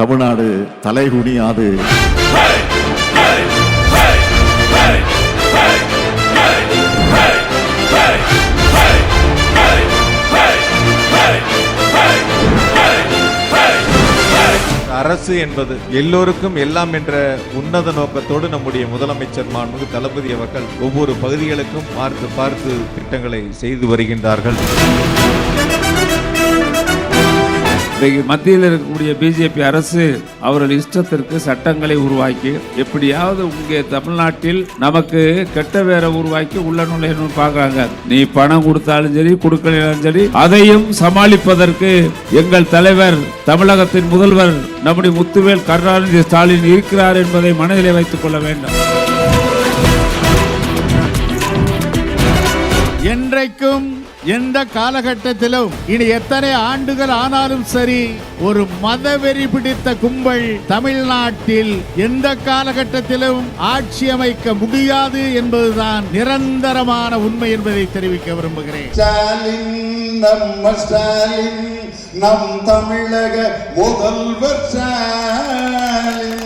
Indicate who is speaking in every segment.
Speaker 1: தமிழ்நாடு தலைகுனியாது.
Speaker 2: அரசு என்பது எல்லோருக்கும் எல்லாம் என்ற உன்னத நோக்கத்தோடு நம்முடைய முதலமைச்சர் மாண்புமிகு தளபதி அவர்கள் ஒவ்வொரு பகுதிகளுக்கும் பார்த்து பார்த்து திட்டங்களை செய்து வருகின்றார்கள்.
Speaker 3: இன்றைக்கு மத்தியில் இருக்கக்கூடிய பிஜேபி அரசு அவர்கள் இஷ்டத்திற்கு சட்டங்களை உருவாக்கி எப்படியாவது இங்கே தமிழ்நாட்டில் நமக்கு கெட்ட வேற உருவாக்கி உள்ள நுழையணும்னு பார்க்குறாங்க. நீ பணம் கொடுத்தாலும் சரி கொடுக்கலாம் சரி அதையும் சமாளிப்பதற்கு எங்கள் தலைவர் தமிழகத்தின் முதல்வர் நம்முடைய முத்துவேல் கருணாநிதி ஸ்டாலின் இருக்கிறார் என்பதை மனதிலே வைத்துக் கொள்ள வேண்டும்.
Speaker 4: என்றைக்கும் எந்த காலகட்டத்திலும் இனி எத்தனை ஆண்டுகள் ஆனாலும் சரி ஒரு மதவெறி பிடித்த கும்பல் தமிழ்நாட்டில் எந்த காலகட்டத்திலும் ஆட்சி அமைக்க முடியாது என்பதுதான் நிரந்தரமான உண்மை என்பதை தெரிவிக்க விரும்புகிறேன்.
Speaker 5: நம்ம ஸ்டாலின் நம் தமிழக முதல்வர் ஸ்டாலின்.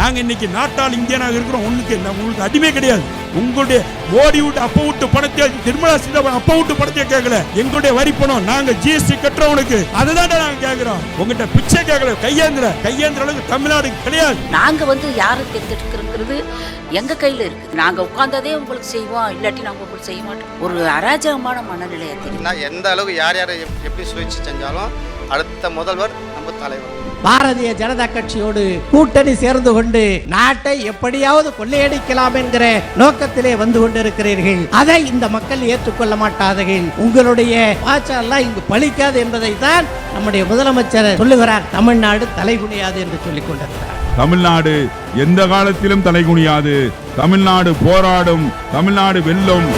Speaker 6: நாங்க இன்னைக்கு நாட்டால் இந்தியனாக இருக்கிறோம். நம்ம உங்களுக்கு அடிமை கிடையாது. உங்களுடைய மோடி விட்டு அப்ப விட்டு பணத்தை நிர்மலா சீதாராமன் அப்ப விட்டு பணத்தை கேட்கல. எங்களுடைய வரி பணம். நாங்க ஜிஎஸ்டி கட்டுறவனுக்கு அதுதான் நாங்க கேக்குறோம் உங்ககிட்ட பிச்சை கேட்கல. கையேந்திர கையேந்திர அளவுக்கு தமிழ்நாடு கிடையாது.
Speaker 7: நாங்க வந்து யாரை தேர்ந்தெடுக்கிறது எங்க கையில இருக்கு. நாங்க உட்கார்ந்ததே உங்களுக்கு செய்வோம். இல்லாட்டி நாங்க உங்களுக்கு செய்ய மாட்டோம். ஒரு அராஜகமான மனநிலையை தெரியும்
Speaker 8: எந்த அளவுக்கு யார் யாரை எப்- எப்படி சுழற்சி செஞ்சாலும் அடுத்த முதல்வர் நம்ம தலைவர்.
Speaker 9: பாரதிய ஜனதா கட்சியோடு கூட்டணி சேர்ந்து கொண்டு நாட்டை எப்படியாவது கொள்ளையடிக்கலாம் என்கிற நோக்கத்திலே வந்து கொண்டிருக்கிறீர்கள். அதை இந்த மக்கள் ஏற்றுக்கொள்ள மாட்டார்கள். உங்களுடைய வாச்செல்லாம் இங்கு பலிக்காது என்பதை தான் நம்முடைய முதலமைச்சர் சொல்லுகிறார். தமிழ்நாடு தலைகுனியாது என்று சொல்லிக் கொண்டிருக்கிறார்.
Speaker 10: தமிழ்நாடு எந்த காலத்திலும் தலைகுனியாது. தமிழ்நாடு போராடும். தமிழ்நாடு வெல்லும்.